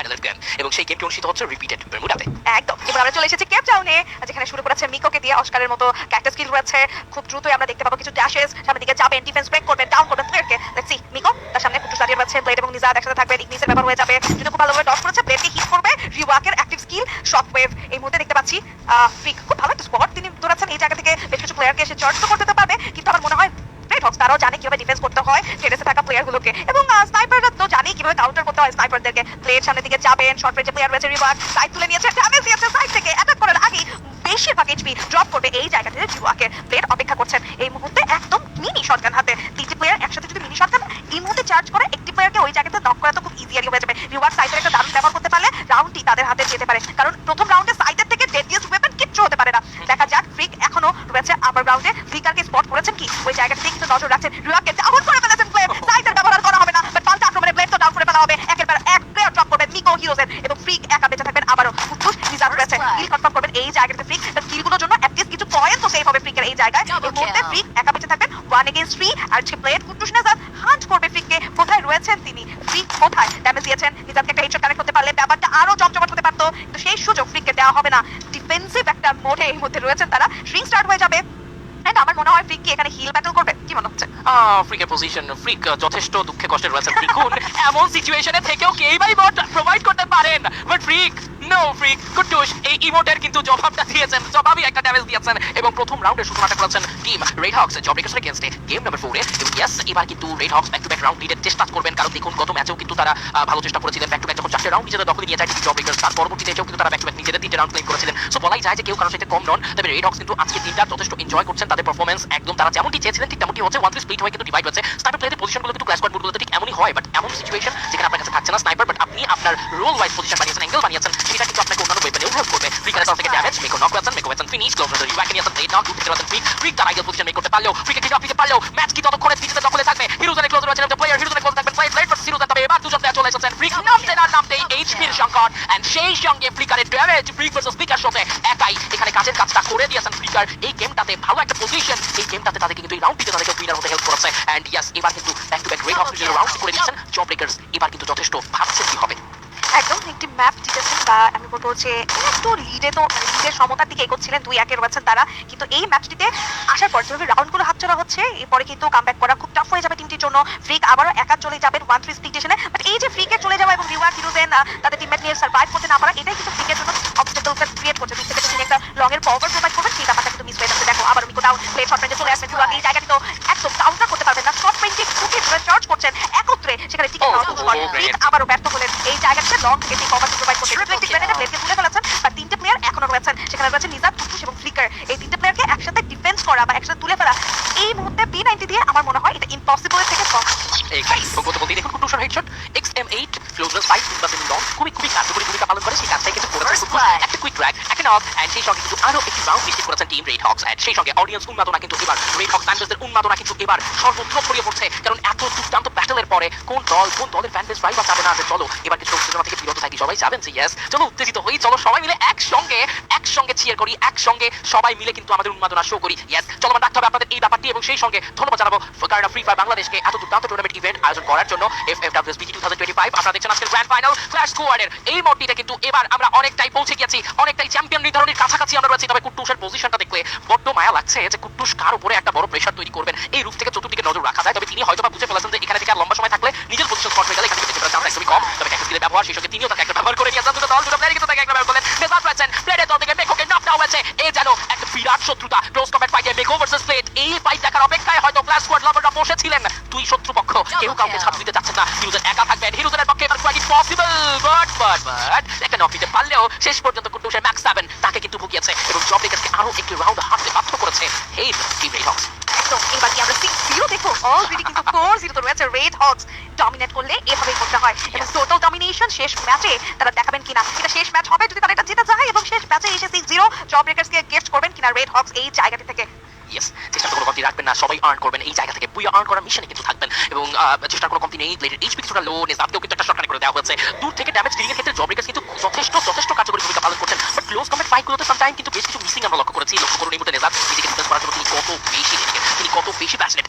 ফাইনালের গেম এবং সেই গেমটি অনুষ্ঠিত হচ্ছে রিপিটেড বেরমুডাতে একদম। এবার আমরা চলে এসেছি কেপ টাউনে যেখানে শুরু করেছে মিকোকে দিয়ে অস্কারের মতো ক্যাক্টাস স্কিল রয়েছে। খুব দ্রুতই আমরা দেখতে পাবো কিছু ড্যাশেস সামনের দিকে যাবেন ডিফেন্স ব্রেক করবেন ডাউন করবেন প্লেয়ারকে লেটস সি মিকো তার সামনে কুটুস দাঁড়িয়ে রয়েছে। ব্লেড এবং নিজাদ একসাথে থাকবে ইগনিসের ব্যাপার হয়ে যাবে। যদি খুব ভালোভাবে ডট করেছে ব্লেডকে হিট করবে রিওয়াকের অ্যাক্টিভ স্কিল শক ওয়েভ এই মুহূর্তে দেখতে পাচ্ছি ফ্রিক খুব ভালো একটা স্পট তিনি দৌড়াচ্ছেন এই জায়গা থেকে বেশ কিছু প্লেয়ারকে এসে চার্জ তো করতে পারবে, কিন্তু আমার মনে হয় রেড হক্স তারাও জানে কীভাবে ডিফেন্স করতে হয় টেরেসে থাকা প্লেয়ারগুলোকে এবং স্নাইপাররা তো জানে কীভাবে কাউন্টার করতে হয় স্নাইপারদেরকে প্লেয়ার সামনের দিকে যাবেন শর্ট রেঞ্জে প্লেয়ার রয়েছে রিওয়াক সাইড তুলে নিয়েছে ড্যামেজ দিয়েছে সাইড থেকে অ্যাটাক করার আগেই বেশিরভাগ এইচপি ড্রপ করবে এই জায়গা থেকে রিওয়াকে প্লেয়ার অপেক্ষা করছেন। এই মুহূর্তে একদম মিনি শটগান হাতে। তিনটি প্লেয়ার একসাথে যদি মিনি শটগান এই মুহূর্তে চার্জ করে একটি প্লেয়ারকে ওই জায়গাতে নক করা তো খুব ইজিয়ারি হয়ে যাবে। রিওয়াক সাইডের একটা দারুণ ব্যবহার করতে পারলে রাউন্ডটি তাদের হাতে যেতে পারে। কারণ প্রথম রাউন্ডে সাইডের থেকে ডেডিয়েস্ট ওয়েপন কিচ্ছু হতে পারে না দেখা যাক ফ্রিক এখনও রয়েছে আপার গ্রাউন্ডে ফ্রিকারকে স্পট করেছেন কি ওই জায়গাতে কিন্তু নজর রাখছেন রিওয়াককে ডাউন করে ফেলেছেন প্লেয়ার সাইডের ব্যবহার করা হবে না বাট পাল্টা আক্রমণে ব্লেড তো ডাউন করে ফেলা হবে একের পর এক প্লেয়ার ড্রপ করবেন মিকো হিরোজের এবং ফ্রিক একা বেঁচে থাকবেন আবারও ফুটফুস রিজার্ভ রয়েছে কিল কনফার্ম করবেন এই জায়গাতে ফ্রিক তার কিলগুলোর জন্য অ্যাটলিস্ট কিছু পয়েন্ট তো সেভ হবে ফ্রিকের এই জায়গায় এই Double মুহূর্তে kill. ফ্রিক একা বেঁচে থাকবেন ওয়ান এগেইনস্ট থ্রি আর যে প্লেয়ার কুটুস নেজার হান্ট করবে ফ্রিককে কোথায় রয়েছেন তিনি? ফ্রিক কোথায়? ড্যামেজ দিয়েছেন। নিজামকে একটা হেডশট কানেক্ট করতে পারলে ব্যাপারটা আরও জমজমাট হতে পারতো, কিন্তু সেই সুযোগ ফ্রিককে দেওয়া হবে না। ডিফেন্সিভ একটা মোডে এই মধ্যে রয়েছেন তারা। শ্রিং স্টার্ট হয়ে যাবে। And আমার মনে হয় ফ্রিক কি এখানে হিল ব্যাটল করবে। কি মনে হচ্ছে? ফ্রিকের পজিশন ফ্রিক যথেষ্ট দুঃখে কষ্টে রয়েছে দেখুন এমন সিচুয়েশনে থেকেও কেই বাই বট প্রোভাইড করতে পারেন। But Freak no Freak Kutus এই ইমোটের কিন্তু জবাবটা দিয়েছেন। জবাবই একটা ড্যামেজ দিয়েছেন। এবং প্রথম রাউন্ডে সূচনাটা করেছেন টিম রেড হক্স জব এগেইনস্টে গেম নাম্বার 4 এ এবং ইয়েস এবার কিন্তু red hawks back to back round লিডের চেষ্টা করবেন। কারণ দেখুন, গত ম্যাচেও কিন্তু তারা ভালো চেষ্টা করেছিলেন। ব্যাক টু ব্যাক যখন চারটে রাউন্ড নিজেদের দখলে নিয়ে যায় জব ব্রেকার্স তার পরবর্তীতে কিন্তু তারা ব্যাক টু ব্যাক নিজেদের তিনটে রাউন্ড ক্লেম করেছিলেন। সো বলাই যায় যে কেউ কারোর সাথে কম নন। তবে রেড হক্স কিন্তু আজকে দিনটা যথেষ্ট এনজয় করছেন। তাদের পারফরমেন্স একদম তারা যেমনটি চেয়েছিলেন, ঠিক তেমনটি হচ্ছে ওয়ান থ্রি স্প্লিট হয়ে কিন্তু ডিভাইড হচ্ছে স্নাইপার প্লেয়ারের পজিশনগুলো কিন্তু ক্লাস স্কোয়াড ঠিক এমনই হয় বাট এমন সিচুয়েশন যেখানে আপনার কাছে থাকছে না স্নাইপার বাট আপনি আপনার রোল ওয়াইজ পজিশন বানিয়েছেন অ্যাঙ্গেল বানিয়েছেন সেটা কিন্তু আপনাকে অন্যান্য ওয়েপনেও হেল্প করবে ফ্রিকারের তরফ থেকে damage মেকো knock weapon মেকো weapon finish close নজর রিভাইক নিয়েছেন ব্লেড নক উঠতে পারছেন ফ্রিক ফ্রিক তার আইডিয়াল পজিশন মেক করতে পারলেও ফ্রিকে ঠিক আপনি পারলেও ম্যাচ কি ততক্ষণে নিজেদের দখলে থাকবে হিরোজনে ক্লোজ রয়েছেন একটা প্লেয়ার হিরোজনে ক্লোজ থাকবেন প্লেয়ার প্লেয়ার বাট হিরোজনে তবে এবার দুজন প্লেয়ার চলে এসেছেন ফ্রিক নামতে না নামতে এইচপির সংকট এন্ড সেই সঙ্গে ফ্রিকারের ড্যামেজ ফ্রিক ভার্সেস ফ্রিকার সাথে একাই এখানে কাজের কাজটা করে দিয়েছেন ফ্রিকার এই গেমটাতে ভালো একটা পজিশন এই গেমটাতে তাদেরকে কিন্তু এই রাউন্ডটিতে তাদেরকে উইনার হতে হেল্প করেছে এন্ড ইয়াস এবার কিন্তু back to back red hawks নিজের রাউন্ড করে দিচ্ছেন জব ব্রেকার্স এবার কিন্তু যথেষ্ট ভাবছে কি হবে একদম একটি ম্যাপ জিতেছেন বা আমি বলব যে একটু লিডে তো লিডের সমতার দিকে এগোচ্ছিলেন, দুই একে রয়েছেন তারা। কিন্তু এই ম্যাচটিতে আসার পর যেভাবে রাউন্ডগুলো হাতছাড়া হচ্ছে, এরপরে কিন্তু কামব্যাক করা খুব টাফ হয়ে যাবে টিমটির জন্য। ফ্রিক আবারও একা চলে যাবেন ওয়ান থ্রি স্পিটেশনে বাট এই যে ফ্রিকে চলে যাওয়া এবং রিওয়ার্ড হিরোজেন তাদের টিমমেট নিয়ে সার্ভাইভ করতে না পারা, এটাই কিন্তু ফ্রিকের জন্য অবস্টেকল ক্রিয়েট করছে। দূর থেকে একটা লং এর পাওয়ার প্রোভাইড করবেন সেই ব্যাপারটা কিন্তু মিস হয়ে যাচ্ছে দেখো আবার মিকো ডাউন প্লে শর্ট রেঞ্জে চলে আসবে রিওয়ার্ড এই জায়গাটি তো একদম কাউন্টার করতে পারবেন না শর্ট রেঞ্জে খুবই চার্জ করছেন একত্রে সেখানে টিকে Oh, নেওয়া খুব oh, short oh, Freak great. আবারও ব্যর্থ হলেন এই জায়গাটিতে লং থেকে তিনি কভার প্রোভাইড করতে রিফ্লেক্টিভ গ্রেনেডে প্লেয়ারকে তুলে ফেলেছেন বা তিনটে প্লেয়ার এখনও রয়েছেন সেখানে রয়েছে নিজাত কুটুস এবং ফ্লিকার এই তিনটে প্লেয়ারকে একসাথে ডিফেন্স করা বা একসাথে তুলে ফেলা এই মুহূর্তে বি নাইনটি দিয়ে আমার মনে হয় এটা ইম্পসিবল থেকে কম এক্স্যাক্টলি সঙ্গত দেখুন কুটুসের হেডশট XM8 ফ্লোজলেস 5 কিংবা সেমি লং খুবই খুবই কার্যকরী ভূমিকা পালন করে সেই কাজটাই কিন্তু করেছে. একটা কুইক একটা নক সেই সঙ্গে কিন্তু আরও একটি রাউন্ড নিশ্চিত করেছেন টিম রেড হক্স এন্ড সেই সঙ্গে অডিয়েন্স উন্মাদনা কিন্তু এবার রেড হক্স ফ্যানবেসদের উন্মাদনা কিন্তু এবার সর্বত্র ছড়িয়ে পড়ছে কারণ এত দুর্দান্ত ব্যাটেলের পরে কোন দল কোন দলের ফ্যানবেস ভাই বা চাবে না যে চলো এবার কিছু থেকে বিরত সবাই যাবেন যে ইয়েস চলো উত্তেজিত হই, চলো সবাই মিলে একসঙ্গে একসঙ্গে চিয়ার করি, একসঙ্গে সবাই মিলে কিন্তু আমাদের উন্মাদনা শো করি ইয়েস চলো আমার রাখতে হবে আপনাদের এই ব্যাপারটি এবং সেই সঙ্গে ধন্যবাদ জানাব কারণ ফ্রি ফায়ার বাংলাদেশকে এত দুর্দান্ত টুর্নামেন্ট ইভেন্ট আয়োজন করার জন্য F F WS BD two thousand twenty five আপনারা দেখছেন আজকের গ্র্যান্ড ফাইনাল ক্লাস স্কোয়াডের এই মোডটিতে কিন্তু এবার আমরা অনেকটাই পৌঁছে গেছি অনেকটাই চ্যাম্পিয়ন নির্ধারণের কাছাকাছি আমরা রয়েছি, তবে কুট্টুসের পজিশনটা দেখলে বড্ড মায়া লাগছে যে কুট্টুস কার উপরে একটা বড় প্রেশার তৈরি করবেন, এই রূপ থেকে চতুর্দিকে নজর রাখা যায়, তবে তিনি হয়তো বুঝে ফেলেছেন যে এখানে থেকে লম্বা সময় থাকলে নিজের পজিশন স্পট হয়ে গেলে এখান থেকে চান্স একদমই কম, তবে ক্যাক্টাস ব্যবহার সঙ্গে তিনিও তাকে একটা ব্যবহার করে নিয়েছেন দুটো দল দুটো প্লেয়ার কিন্তু তাকে একটা ব্যবহার করলেন মেজাজ রয়েছেন প্লেয়ারের দল থেকে মেকোকে নক ডাউন হয়েছে। এই যেন একটা বিরাট শত্রুতা। ক্লোজ কমেন্ট ফাইটে মেকো ভার্সেস প্লেট এই ফাইট দেখার অপেক্ষায় হয়তো ফ্ল্যাশ স্কোয়াড লাভাররা বসেছিলেন। দুই শত্রুপক্ষ কেউ কাউকে ছাড় দিতে যাচ্ছে না। হিরোজেন একা থাকবেন। হিরোজেনের পক্ষে এবার quite possible but but but একটা নক দিতে পারলেও শেষ পর্যন্ত কুটুসের ম্যাক্স সেভেন তাকে কিন্তু ভুগিয়েছে এবং জব ব্রেকার্সকে আরও একটি রাউন্ড হারতে বাধ্য করেছে এই টিম রেড হক্স একদম এবার কি আমরা সিক্স জিরো দেখো অলরেডি কিন্তু ফোর জিরো তো রয়েছে রেড হক্স ডমিনেট করলে এভাবেই করতে হয়। এবং টোটাল ডমিনেশন শেষ ম্যাচে তারা দেখাবেন কিনা। এটা শেষ ম্যাচ হবে যদি তারা এটা জিতে যায় এবং শেষ ম্যাচে এসে সিক্স জিরো জব ব্রেকার্সকে গিফট করবেন কিনা রেড হক্স এই জায়গাটি থেকে। ইয়েস কোনো কমতি রাখবেন না, সবাই আর্ন করবেন। এই জায়গা থেকে আর্ন করার মিশনে কিন্তু থাকবেন। এবং কোনো কমতি নেই ব্লেডের এইচপি কিছুটা লো কিন্তু একটা করে দেওয়া হয়েছে। দূর থেকে ড্যামেজ ডিলিং এর ক্ষেত্রে জব কিন্তু যথেষ্ট যথেষ্ট কার্যকরী ভূমিকা পালন করছেন। বাট ক্লোজ কমেন্ট ফাইটগুলোতে সামটাইম কিন্তু বেশ কিছু মিসিং আমরা লক্ষ্য করেছি। লক্ষ্য করুন এই মুহূর্তে নিজেকে ডিফেন্স করার জন্য তিনি কত বেশি, তিনি কত বেশি প্যাশনেট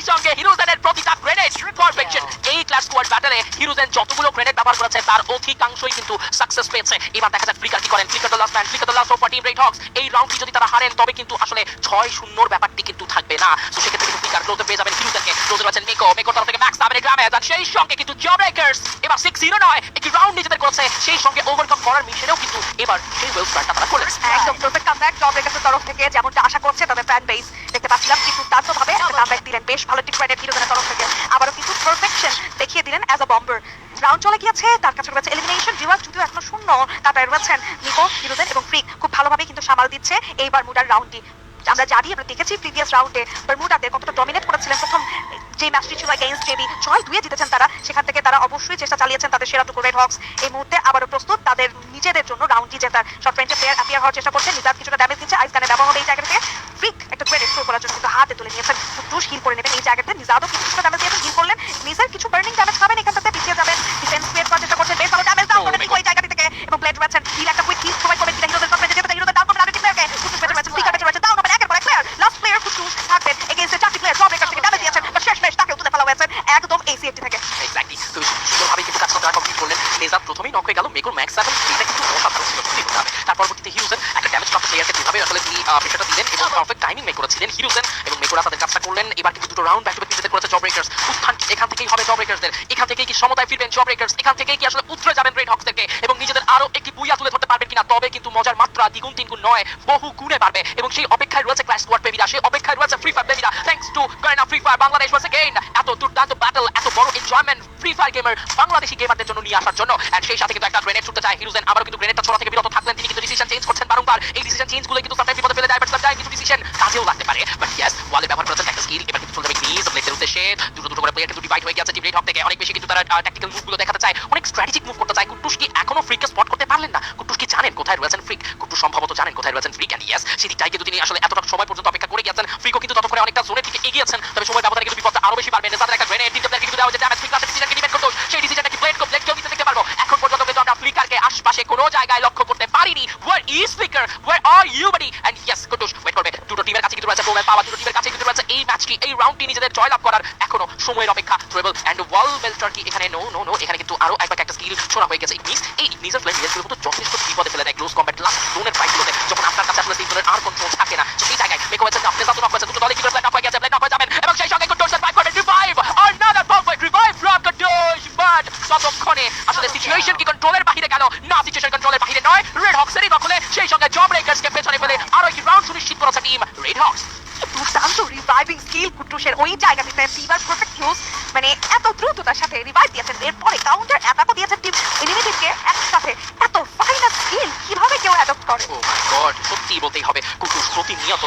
সেই সঙ্গে হিরোজেনের প্রতিটা গ্রেনেড পারফেকশন এই ক্লাস স্কোয়াড ব্যাটেলে হিরোজেন যতগুলো ব্যবহার করেছে, তার অধিকাংশই কিন্তু সাকসেস পেয়েছে। এবার দেখা যাক ফ্লিকার কি করেন। Flicker the last man Flicker the last of team red hawks এই রাউন্ডটি যদি তারা হারেন, তবে কিন্তু আসলে ছয় শূন্যর ব্যাপারটি কিন্তু থাকবে না। তো সেক্ষেত্রে কিন্তু ফ্লিকার ক্লোজে পেয়ে যাবেন হিরোজেনকে ক্লোজে আছেন মেকো মেকোর তরফ থেকে ম্যাক্স সাবেনের গ্রামে। আর সেই সঙ্গে কিন্তু জব ব্রেকার্স এবার সিক্স জিরো নয়। একটি রাউন্ড নিজেদের করেছে। সেই সঙ্গে ওভারকাম করার মিশনেও কিন্তু এবার সেই ওয়েল স্টার্টটা তারা করলেন একদম পারফেক্ট কামব্যাক জব রেকার্সের তরফ থেকে। যেমনটা আশা করছে তাদের ফ্যান বেস দেখতে পাচ্ছিলাম কি দুর্দান্তভাবে একটা কামব্যাক দিলেন। বেশ ভালো একটি ক্রেডিট হিরোজেনের তরফ থেকে। আবারও কিন্তু পারফেকশন দেখিয়ে দিলেন অ্যাজ আ বম্বার রাউন্ড চলে গিয়েছে, তার কাছে রয়েছে এলিমিনেশন ডিওয়ার যদিও এখনও শূন্য তারপরে রয়েছেন নিকো হিরোজেন এবং ফ্রিক খুব ভালোভাবে কিন্তু সামাল দিচ্ছে এইবার মুডার রাউন্ডটি আমরা জানি, আমরা দেখেছি প্রিভিয়াস রাউন্ডে বারমুডাদের কতটা ডমিনেট করেছিলেন প্রথম, যে ম্যাচটি ছিল এগেইনস্ট জেবি ছয় দুয়ে জিতেছেন তারা, সেখান থেকে তারা অবশ্যই চেষ্টা চালিয়েছেন তাদের সেরা দুটো রেড হক্স এই মুহূর্তে আবারও প্রস্তুত তাদের নিজেদের জন্য রাউন্ডটি জেতার শর্ট রেঞ্জে প্লেয়ার অ্যাপিয়ার হওয়ার চেষ্টা করছেন নিজাদ কিছুটা ড্যামেজ দিচ্ছে আইস গানের ব্যবহার হবে এই জায়গা থেকে ফ্রিক একটা ট্রেড এক্সপ্লোর করার জন্য কিন্তু হাতে তুলে নিয়েছেন কুটুস হিল করে নেবেন এই জায়গাতে নিজাদও কিছু কিছুটা ড্যামেজ দিয়েছেন হিল করলেন নিজের কিছু বার্নিং ড্যামেজ খাবেন এখান থেকে পিছিয়ে যাবেন ডিফেন্স ক্রিয়েট করার চেষ্টা করছেন বেশ ভালো ড্যামেজ ডাউন Oh করবেন my নিকো এই জায়গাটি থেকে এবং ব্লেড রয়েছেন হিল একটা কুইক হিল প্রোভাইড করবেন হিরোদের সামনে যেতে হিরোদের ডাউন করবেন আরেকটি প্লেয়ারকে কুটুস বেঁচে রয়েছেন ফ্রিকার বেঁচে রয়েছে ডাউন হবেন একের পর এক প্লেয়ার লাস্ট প্লেয়ার কুটুস থাকবেন এগেইনস্ট চারটি প্লেয়ার জব ব্রেকার থেকে ড্যামেজ দিয়েছেন বাট শেষমেশ তাকেও তুলে ফেলা হয়েছে একদম এই সিএফটি থেকে এক্স্যাক্টলি খুবই সুন্দরভাবে কিন্তু কাজটা তারা কমপ্লিট প্রথমেই নক হয়ে গেল। মেকুর ম্যাক্স সেভেন এটা কিন্তু অসাধারণ ছিল বলতে তার পরবর্তীতে হিরোজেন একটা ড্যামেজ টপ প্লেয়ারকে যেভাবে আসলে তিনি প্রেশারটা দিলেন এবং পারফেক্ট টাইমিং মেক করেছিলেন হিরোজেন এবং মেকুরা তাদের কাজটা করলেন। এবার কিন্তু দুটো রাউন্ড ব্যাক টু ব্যাক নিজেদের করেছে জব ব্রেকার্স উত্থান এখান থেকেই হবে জব ব্রেকার্সদের এখান থেকেই কি সমতায় ফিরবেন জব ব্রেকার্স এখান থেকেই কি আসলে উতরে যাবেন রেড হক্স থেকে এবং নিজেদের আরও একটি বুইয়া তুলে ধরতে পারবেন কিনা? তবে কিন্তু মজার মাত্রা দ্বিগুণ তিনগুণ নয়, বহু গুণে বাড়বে। এবং সেই অপেক্ষায় রয়েছে ক্লাস স্কোয়াড প্রেমীরা, সেই অপেক্ষায় রয়েছে ফ্রি ফায়ার প্রেমীরা। থ্যাঙ্কস টু গয়না free fire Bangladesh once again এত দুর্দান্ত ব্যাটল এত বড় এনজয়মেন্ট ফায়ার গেমার বাংলাদেশি গেমারদের জন্য নিয়ে আসার জন্য। এন্ড সেই সাথে কিন্তু একটা গ্রেনেড ছুটতে চায় হিরোজেন আবারও কিন্তু গ্রেনেডটা ছোড়া থেকে বিরত থাকলেন তিনি কিন্তু ডিসিশন চেঞ্জ করছেন বারংবার। এই ডিসিশন চেঞ্জগুলো কিন্তু সামটাইম বিপদে ফেলে দেয় বাট সামটাইম কিছু ডিসিশন কাজেও লাগতে পারে। বাট ইয়েস ওয়ালে ব্যবহার করেছেন একটা স্কিল এবার কিন্তু চলে যাবে নিজ উদ্দেশ্যে। দুটো দুটো করে প্লেয়ার কিন্তু ডিভাইড হয়ে গেছে টিম রেড হক থেকে। অনেক বেশি কিন্তু তারা ট্যাকটিক্যাল মুভগুলো দেখাতে চায়। অনেক স্ট্র্যাটেজিক মুভ করতে চায়। কুটুস কি এখনও ফ্রিকে স্পট করতে পারলেন না। কুটুস কি জানেন কোথায় রয়েছেন ফ্রিক কুটুস সম্ভবত জানেন কোথায় রয়েছেন ফ্রিক এন্ড ইয়েস সেদিকটাই কিন্তু তিনি আসলে এতটা সময় পর্যন্ত অপেক্ষা করে গেছেন ফ্রিকও কিন্তু ততক্ষণে অনেকটা জোনের দিকে এগিয়েছেন। তবে সময় ব্যবধানে কিন্তু বিপদটা আরও বেশি বাড়বে তাদের একটা গ্রেনেড তিনটা প্লেয়ার কিন্তু দেওয়া হয়েছে ড্যামেজ ফ্রিক লাস্টে ডিসিশনকে ডিপেন্ড করতো সেই ডিসিশনটা কি প্লেট কো প্লেট কেউ দিতে দেখতে পারব এখন পর্যন্ত কিন্তু আমরা ফ্লিকারকে আশপাশে কোনো জায়গায় লক্ষ্য করতে পারিনি where is Flicker where are you buddy and yes Kutus wait করবে দুটো টিমের কাছে কিন্তু রয়েছে প্রোগ্রাম পাওয়া দুটো টিমের কাছে কিন্তু রয়েছে এই ম্যাচটি এই রাউন্ডটি করার এখনও সময়ের অপেক্ষা। ট্রেবল এন্ড ওয়াল মেল্টার কি এখানে? নো নো নো এখানে কিন্তু আরও একবার একটা স্কিল ছোড়া হয়ে গেছে। ইগনিস এই ইগনিসের ফ্লেম রিয়েলগুলো কিন্তু যথেষ্ট বিপদে ফেলে দেয় ক্লোজ কম্ব্যাট লাস্ট জোনের ফাইটগুলোতে যখন আপনার কাছে আসলে জোনের আর কন্ট্রোল থাকে না, সেই জায়গায় মেকো হয়েছে আপনি জাতুন অফ হয়েছে দুটো দলে কি করে অফ হয়ে গেছে প্ল্যান অফ হয়ে যাবেন। এবং সেই সঙ্গে কুটুস সার্ভাইভ করবে revive another perfect revive from Kutus but ততক্ষণে আসলে সিচুয়েশন কি কন্ট্রোলের বাইরে গেল? না সিচুয়েশন কন্ট্রোলের বাইরে নয়। রেড হক্সেরই দখলে, সেই সঙ্গে জব ব্রেকার্সকে পেছনে ফেলে আরও একটি রাউন্ড সুনিশ্চিত করেছে টিম রেড হক্স দুর্দান্ত রিভাইভিং স্কিল কুটুসের ওই জায়গাটিতে ফিভার পারফেক্ট ইউজ মানে এত দ্রুততার সাথে রিভাইভ দিয়েছেন। এরপরে কাউন্টার অ্যাটাকও দিয়েছেন টিম এলিমিনেটিভকে একসাথে। এত ফাইনাল স্কিল কীভাবে কেউ অ্যাডপ্ট করে? ও মাই গড সত্যি বলতেই হবে কুকুর প্রতিনিয়ত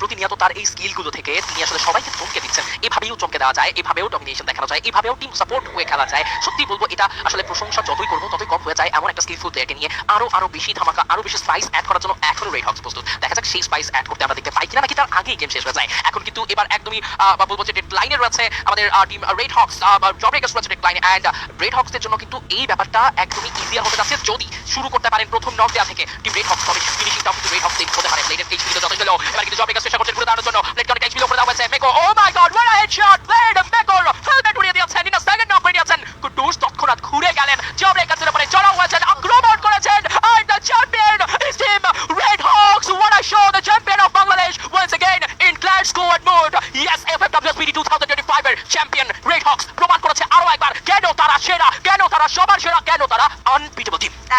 প্রতিনিয়ত তার এই স্কিলগুলো থেকে তিনি আসলে সবাইকে থমকে দিচ্ছেন। এভাবেও চমকে দেওয়া যায়। এভাবেও ডমিনেশন দেখানো যায়। এভাবেও টিম সাপোর্ট হয়ে খেলা যায়। সত্যি বলব, এটা আসলে প্রশংসা যতই করব, ততই কম হয়ে যায় এমন একটা স্কিলফুল প্লেয়ারকে নিয়ে। আরও আরও বেশি ধামাকা, আরও বেশি স্পাইস অ্যাড করার জন্য এখনও রেড হক্স প্রস্তুত। দেখা যাক সেই স্পাইস অ্যাড করতে আমরা দেখতে পাই কিনা, নাকি তার আগেই গেম শেষ হয়ে যায়। এখন কিন্তু এবার একদমই বা বলব যে ডেড লাইনে রয়েছে আমাদের team Red Hawks Job Breakers রয়েছে ডেড লাইনে অ্যান্ড রেড হক্সের জন্য কিন্তু এই ব্যাপারটা একদমই ইজিয়ার হতে যাচ্ছে। যদি শুরু করতে পারেন প্রথম নক দেওয়া থেকে টিম রেড হক্স তবে ফিনিশিংটাও কিন্তু রেড হক্স হতে পারে। এইচপি তো যথেষ্ট। এবার কিন্তু জব ব্রেকার্স চেষ্টা করছে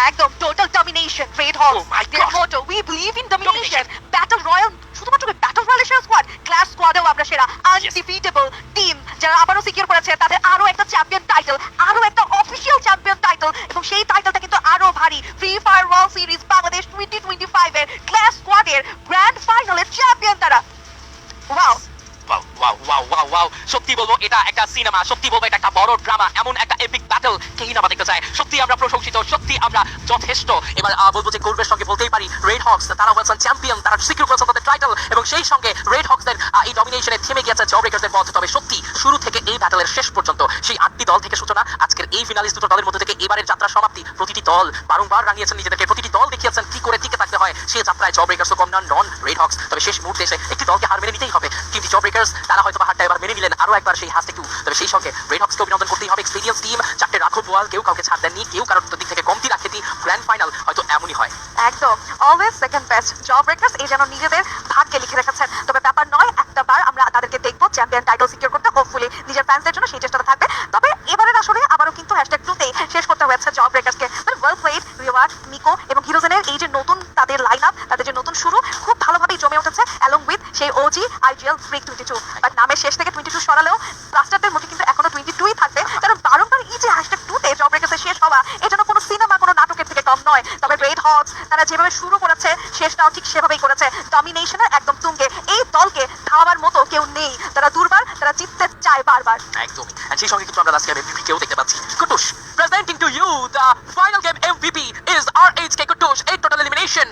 একদম টোটাল ডমিনেশন রেড হল God. Motto we believe in domination battle royale শুধুমাত্র ব্যাটল রয়্যাল সেরা স্কোয়াড ক্লাস স্কোয়াডেও আমরা সেরা আনডিফিটেবল টিম যারা আবারও সিকিউর করেছে তাদের আরও একটা চ্যাম্পিয়ন টাইটেল আরও একটা অফিসিয়াল চ্যাম্পিয়ন টাইটেল এবং সেই টাইটেলটা কিন্তু আরও ভারী। Free fire world series Bangladesh twenty twenty five এর ক্লাস স্কোয়াডের গ্র্যান্ড ফাইনালের চ্যাম্পিয়ন তারা। ওয়াও সত্যি বলব, এটা একটা সিনেমা সত্যি বলব, এটা একটা বড় ড্রামা এমন একটা এপিক ব্যাটল না দেখতে চায়। সত্যি আমরা প্রশংসিত, সত্যি আমরা যথেষ্ট। এবার বলব যে গর্বের সঙ্গে বলতেই পারি রেড তারা হয়েছেন চ্যাম্পিয়ন, তারা সিকিউর করেছেন তাদের টাইটেল এবং সেই সঙ্গে রেড এই ডমিনেশনে থেমে গিয়েছে পথ। তবে সত্যি, শুরু থেকে এই ব্যাটলের শেষ পর্যন্ত, সেই আটটি দল থেকে সূচনা, আজকের এই ফিনালিস্ট দুটো দলের মধ্যে থেকে এবারের যাত্রা সমাপ্তি। প্রতিটি দল বারংবার রাঙিয়েছেন নিজেদেরকে, প্রতিটি দল দেখিয়েছেন কি করে টিকে থাকতে হয় সেই যাত্রায় জব কম নন রেড হক্স তবে শেষ মুহূর্তে এসে একটি দলকে হার মেনে নিতেই হবে। কিন্তু জব তারা হয়তো বা হারটা এবার মেনে নিলেন আরও একবার সেই হাসতে একটু তবে সেই সঙ্গে রেড হক্সকে অভিনন্দন করতেই হবে। এক্সপিরিয়েন্স টিম চারটে রাখো বোয়াল, কেউ কাউকে ছাড় দেননি, কেউ কারোর দিক থেকে কমতি রাখেনি। গ্র্যান্ড ফাইনাল হয়তো এমনই হয়। একদম। Always second best Job breakers এই যেন নিজেদের ভাগ্যে লিখে রেখেছেন। তবে ব্যাপার নয়, একটা বার আমরা তাদেরকে দেখব চ্যাম্পিয়ন টাইটেল সিকিউর করতে হোপফুলি নিজের ফ্যান্সদের জন্য সেই চেষ্টাটা থাকবে। তবে এবারের আসলে আবারও কিন্তু হ্যাশট্যাগ টুতেই শেষ করতে হয়েছে জব ব্রেকার্সকে ওয়েল প্লেড রিওয়ার্ড মিকো এবং হিরোজেনের এই যে নতুন তাদের লাইন আপ তাদের যে নতুন শুরু, খুব ভালোভাবেই জমে উঠেছে অ্যালং উইথ সেই OG IGL Freak twenty two but নামের শেষ থেকে টোয়েন্টি টু সরালেও ব্লাস্টারদের মুখে কিন্তু এখনও টোয়েন্টি টুই থাকবে কারণ বারংবার এই যে হ্যাশট্যাগ টুতে জব ব্রেকার্সের শেষ হওয়া এটা যেন কোনো সিনেমা কোনো নাটকের থেকে কম নয় তবে রেড হক্স তারা যেভাবে শুরু করেছে শেষটাও ঠিক সেভাবেই করেছে ডমিনেশনের একদম তুঙ্গে এই দলকে ধাওয়ার মতো কেউ নেই। তারা দুর্বার, তারা জিততে চায় বারবার। একদমই। আর সেই সঙ্গে কিন্তু আমরা লাস্ট গেম এমভিপি কেও দেখতে পাচ্ছি। Kutus presenting to you the final game MVP is R H K Kutus eight total elimination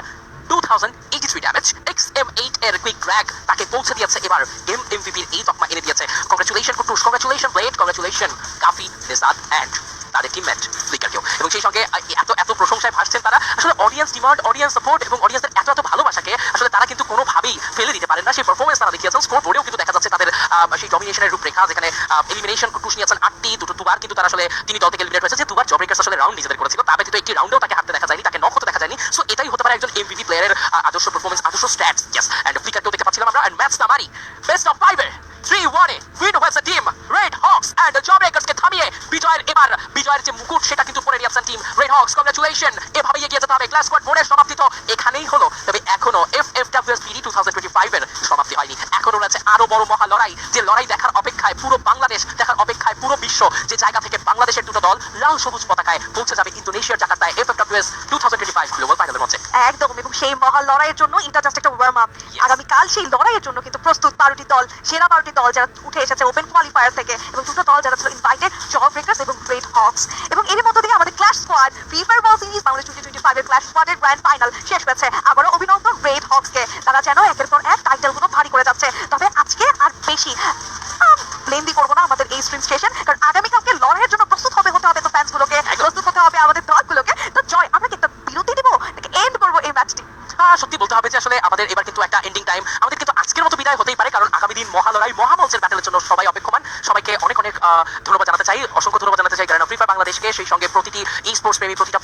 2083 damage XM8 এর কুইক ড্র্যাগ তাকে পৌঁছে দিয়েছে এবার। গেম এমভিপির এই তকমা এনে দিয়েছে। Congratulation Kutus congratulation blade congratulation Kafi Nisad and তাদের টিমমেট ফ্লিকারকেও এবং সেই সঙ্গে এত এত প্রশংসায় ভাসছেন তারা। আসলে অডিয়েন্স ডিমান্ড অডিয়েন্স সাপোর্ট এবং অডিয়েন্সের এত এত ভালোবাসাকে আসলে তারা কিন্তু কোনোভাবেই ফেলে দিতে পারেন না সেই পারফরমেন্স তারা দেখিয়েছেন স্কোর বোর্ডেও কিন্তু দেখা যাচ্ছে তাদের আহ, সেই ডমিনেশনের রূপরেখা, যেখানে এলিমিনেশন কুটুস নিয়েছেন আটটি, দুটো দুবার, কিন্তু তারা আসলে তিনি দল থেকে এলিমিনেট হয়েছে যে দুবার জব আসলে রাউন্ড নিজেদের করেছিল, তা ব্যতীত একটি রাউন্ডেও তাকে হারতে দেখা যায়নি, তাকে নক হতে দেখা যায়নি। সো এটাই হতে পারে একজন এমভিপি প্লেয়ারের আদর্শ পারফরমেন্স আদর্শ স্ট্যাটস ইয়েস অ্যান্ড ফ্লিকারকেও দেখতে পাচ্ছিলাম আমরা অ্যান্ড ম্যাচ তামারি বেস্ট অফ ফাইভে থ্রি ওয়ানে উইন হয়েছে team red hawks and Job থামিয়ে বিজয়ের এবার, বিজয়ের যে মুকুট, সেটা কিন্তু পরে নিয়েছেন টিম রেড হক্স কংগ্রাচুলেশন এভাবেই এগিয়ে যেতে হবে। ক্লাস বোর্ডের সমাপ্তি তো এখানেই হলো তবে এখনও এফ এফ ডাব্লিউ পিডি টু থাউজেন্ড টোয়েন্টি ফাইভের সমাপ্তি হয়নি এখনও রয়েছে আরও বড় মহা লড়াই যে লড়াই দেখার অপেক্ষায় পুরো বাংলাদেশ দেখার অপেক্ষায় পুরো বিশ্ব যে জায়গা থেকে বাংলাদেশের দুটো দল লাল সবুজ পতাকায় পৌঁছে যাবে ইন্দোনেশিয়ার জাকার্তায় F F W S two thousand twenty five global ফাইনালের মঞ্চে। একদম এবং সেই মহা লড়াইয়ের জন্য এটা জাস্ট একটা ওয়ার্ম আপ. আগামীকাল সেই লড়াইয়ের জন্য কিন্তু প্রস্তুত বারোটি দল সেরা বারোটি দল যারা উঠে এসেছে ওপেন কোয়ালিফায়ার থেকে এবং দুটো দল যারা ছিল ইনভাইটেড জব ব্রেকার্স এবং গ্রেট হক্স এবং এর মধ্যে দিয়ে আমাদের ক্লাস স্কোয়াড ফ্রি ফায়ার বল সিরিজ বাংলাদেশ টোয়েন্টি টোয়েন্টি ফাইভের ক্লাস স্কোয়াডের গ্র্যান্ড ফাইনাল শেষ হয়েছে। আবারও অভিনন্দন গ্রেট হক্সকে তারা যেন একের পর এক টাইটেলগুলো ভারী করে যাচ্ছে। তবে আজকে বেশি। লেন্দি করব না আমাদের এই স্ট্রিম স্টেশন কারণ আগামীকালকে লড়াইয়ের জন্য প্রস্তুত হবে হতে হবে তো ফ্যান্সগুলোকে প্রস্তুত হতে হবে আমাদের দলগুলোকে তো জয় আমরা কি একটা বিরতি দিব নাকি এন্ড করব এই ম্যাচটি সত্যি বলতে হবে যে আসলে আমাদের এবার কিন্তু একটা এন্ডিং টাইম আমাদের কিন্তু আজকের মতো বিদায় হতেই পারে কারণ আগামী দিন মহালড়াই মহামঞ্চের ব্যাটেলের জন্য সবাই অপেক্ষমান। সবাইকে অনেক অনেক ধন্যবাদ জানাতে চাই অসংখ্য ধন্যবাদ জানাতে চাই গ্রানা ফ্রি ফায়ার বাংলাদেশকে সেই সঙ্গে প্রতিটি ই স্পোর্টস প্রেমী প্রতিটা